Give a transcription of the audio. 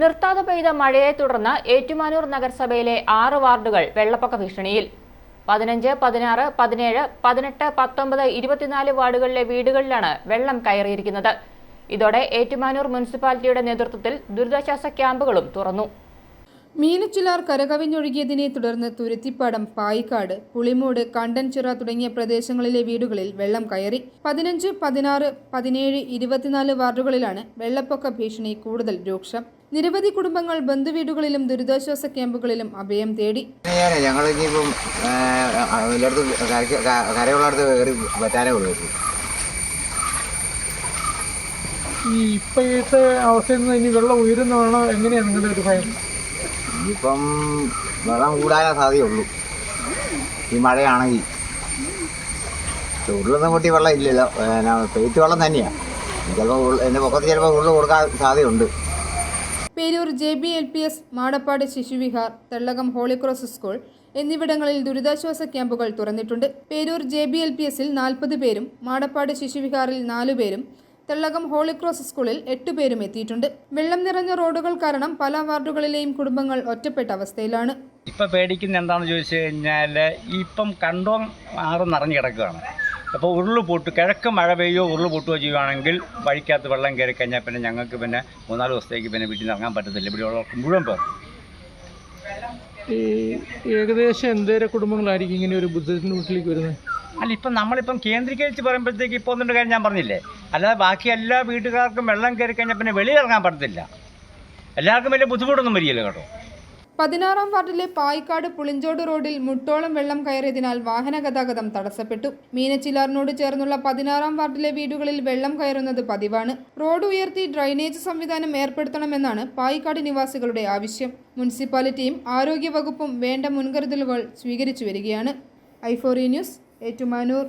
നിർത്താതെ പെയ്ത മഴയെ തുടർന്ന് ഏറ്റുമാനൂർ നഗരസഭയിലെ ആറ് വാർഡുകൾ വെള്ളപ്പൊക്ക ഭീഷണിയിൽ. പതിനഞ്ച് പതിനാറ് പതിനേഴ് പതിനെട്ട് പത്തൊമ്പത് ഇരുപത്തിനാല് വാർഡുകളിലെ വീടുകളിലാണ് വെള്ളം കയറിയിരിക്കുന്നത്. ഇതോടെ ഏറ്റുമാനൂർ മുനിസിപ്പാലിറ്റിയുടെ നേതൃത്വത്തിൽ ദുരിതാശ്വാസ ക്യാമ്പുകളും തുറന്നു. മീനച്ചിലാർ കരകവിഞ്ഞൊഴുകിയതിനെ തുടർന്ന് തുരുത്തിപ്പാടം പായിക്കാട് പുളിമൂട് കണ്ടൻചിറ തുടങ്ങിയ പ്രദേശങ്ങളിലെ വീടുകളിൽ വെള്ളം കയറി. പതിനഞ്ച് പതിനാറ് പതിനേഴ് ഇരുപത്തിനാല് വാർഡുകളിലാണ് വെള്ളപ്പൊക്ക ഭീഷണി കൂടുതൽ രൂക്ഷം. നിരവധി കുടുംബങ്ങൾ ബന്ധുവീടുകളിലും ദുരിതാശ്വാസ ക്യാമ്പുകളിലും അഭയം തേടി. ഞങ്ങൾ ഇനിയിപ്പം എല്ലായിടത്തും കരയ്ക്ക് കയറി പറ്റാനേ ഉള്ളൂ ഈ ഇപ്പോഴത്തെ അവസ്ഥയിൽ നിന്ന് ഇനി വെള്ളം ഉയരുന്നതാണോ എങ്ങനെയാണ് നിങ്ങളുടെ ഒരു ഭയം ഇനിയിപ്പം വെള്ളം കൂടാനേ സാധ്യതയുള്ളൂ. ഈ മഴയാണെങ്കിൽ. ഉരുളൊന്നും കൂട്ടി വെള്ളം ഇല്ലല്ലോ. പിന്നെ പെയ്ത്ത് വെള്ളം തന്നെയാണ് ചിലപ്പോൾ എന്റെ പൊക്കത്ത് ചിലപ്പോൾ ഉരുൾ കൊടുക്കാൻ സാധ്യതയുണ്ട്. Peroor J B L P S Madappad Shishuvihar Thellakom Holy Cross school എന്നിവിടങ്ങളിൽ ദുരിതാശ്വാസ ക്യാമ്പുകൾ തുറന്നിട്ടുണ്ട്. Peroor J B L P എസിൽ നാൽപ്പത് പേരും മാടപ്പാട് ശിശുവിഹാറിൽ നാലു പേരും തെള്ളകം ഹോളിക്രോസ് സ്കൂളിൽ എട്ട് പേരും എത്തിയിട്ടുണ്ട്. വെള്ളം നിറഞ്ഞ റോഡുകൾ കാരണം പല വാർഡുകളിലെയും കുടുംബങ്ങൾ ഒറ്റപ്പെട്ട അവസ്ഥയിലാണ്. ഇപ്പം പേടിക്കുന്ന എന്താണെന്ന് ചോദിച്ചു കഴിഞ്ഞാൽ ഇപ്പം കണ്ടോ ആറ് നിറഞ്ഞു കിടക്കുകയാണ്. അപ്പോൾ ഉരുൾ പൊട്ട് കിഴക്ക് മഴ പെയ്യോ ഉരുൾ പൊട്ടുകയോ ചെയ്യുവാണെങ്കിൽ വഴിക്കകത്ത് വെള്ളം കയറി കഴിഞ്ഞാൽ പിന്നെ ഞങ്ങൾക്ക് പിന്നെ മൂന്നാൽ ദിവസത്തേക്ക് പിന്നെ വീട്ടിൽ നിന്ന് ഇറങ്ങാൻ പറ്റത്തില്ല. ഇവിടെ ഉള്ളവർക്ക് മുഴുവൻ പേർ ഈ ഏകദേശം എന്തേരം കുടുംബങ്ങളായിരിക്കും ഇങ്ങനെ ഒരു ബുദ്ധിമുട്ടിലേക്ക് വരുന്നത്? അല്ല ഇപ്പം നമ്മളിപ്പം കേന്ദ്രീകരിച്ച് പറയുമ്പോഴത്തേക്ക് ഇപ്പോൾ ഒന്നിന്റെ കാര്യം ഞാൻ പറഞ്ഞില്ലേ? അല്ലാതെ ബാക്കി എല്ലാ വീട്ടുകാർക്കും വെള്ളം കയറി കഴിഞ്ഞാൽ പിന്നെ വെളിയിലിറങ്ങാൻ പറ്റത്തില്ല. എല്ലാവർക്കും വലിയ ബുദ്ധിമുട്ടൊന്നും വരികയില്ല കേട്ടോ. പതിനാറാം വാർഡിലെ പായിക്കാട് പുളിഞ്ചോട് റോഡിൽ മുട്ടോളം വെള്ളം കയറിയതിനാൽ വാഹന ഗതാഗതം തടസ്സപ്പെട്ടു. മീനച്ചിലാറിനോട് ചേർന്നുള്ള പതിനാറാം വാർഡിലെ വീടുകളിൽ വെള്ളം കയറുന്നത് പതിവാണ്. റോഡ് ഉയർത്തി ഡ്രൈനേജ് സംവിധാനം ഏർപ്പെടുത്തണമെന്നാണ് പായിക്കാട് നിവാസികളുടെ ആവശ്യം. മുനിസിപ്പാലിറ്റിയും ആരോഗ്യവകുപ്പും വേണ്ട മുൻകരുതലുകൾ സ്വീകരിച്ചു വരികയാണ്. ഐഫോറി ന്യൂസ് ഏറ്റുമാനൂർ.